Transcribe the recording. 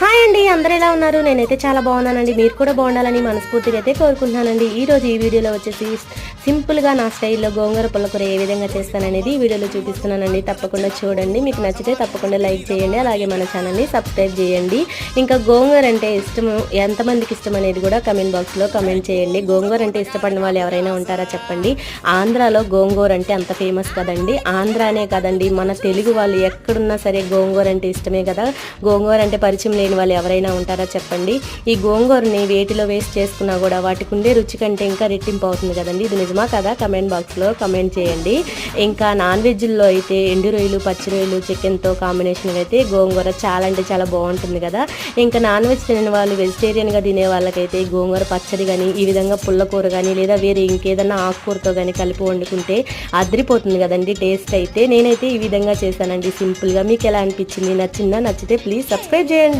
Hi అండి అందరు ఎలా ఉన్నారు? నేనైతే చాలా బాగున్నానండి. మీరు కూడా బాగుండాలని మనస్ఫూర్తిగా అయితే కోరుకుంటున్నానండి. ఈ రోజు ఈ వీడియోలో వచ్చేసి సింపుల్గా నా స్టైల్లో గోంగూర పుల్లకూర ఏ విధంగా చేస్తాననేది ఈ వీడియోలో చూపిస్తున్నానండి. తప్పకుండా చూడండి. మీకు నచ్చితే తప్పకుండా లైక్ చేయండి. అలాగే మన ఛానల్ని సబ్స్క్రైబ్ చేయండి. ఇంకా గోంగూర అంటే ఇష్టం ఎంతమందికి ఇష్టం అనేది కూడా కమెంట్ బాక్స్లో కమెంట్ చేయండి. గోంగూర అంటే ఇష్టపడిన వాళ్ళు ఎవరైనా ఉంటారా చెప్పండి. ఆంధ్రాలో గోంగూర అంటే అంత ఫేమస్ కదండి. ఆంధ్రానే కదండి. మన తెలుగు వాళ్ళు ఎక్కడున్నా సరే గోంగూర అంటే ఇష్టమే కదా. గోంగూర అంటే పరిచయం లేని వాళ్ళు ఎవరైనా ఉంటారా చెప్పండి. ఈ గోంగూరని వేటిలో వేస్ట్ చేసుకున్నా కూడా వాటికి ఉండే రుచి కంటే ఇంకా రెట్టింపు అవుతుంది కదండి. ఇది నిజమా కదా? కమెంట్ బాక్స్లో కమెంట్ చేయండి. ఇంకా నాన్ వెజ్లో అయితే ఎండు రొయ్యలు పచ్చి రొయ్యలు చికెన్తో కాంబినేషన్ అయితే గోంగూర చాలా అంటే చాలా బాగుంటుంది కదా. ఇంకా నాన్ వెజ్ తినని వాళ్ళు వెజిటేరియన్గా తినే వాళ్ళకైతే గోంగూర పచ్చడి కానీ ఈ విధంగా పుల్లకూర కానీ లేదా వేరే ఇంకేదన్నా ఆకుకూరతో కానీ కలిపి వండుకుంటే అదిరిపోతుంది కదండి టేస్ట్ అయితే. నేనైతే ఈ విధంగా చేశానండి సింపుల్గా. మీకు ఎలా అనిపించింది? నచ్చిందా? నచ్చితే ప్లీజ్ సబ్స్క్రైబ్ చేయండి.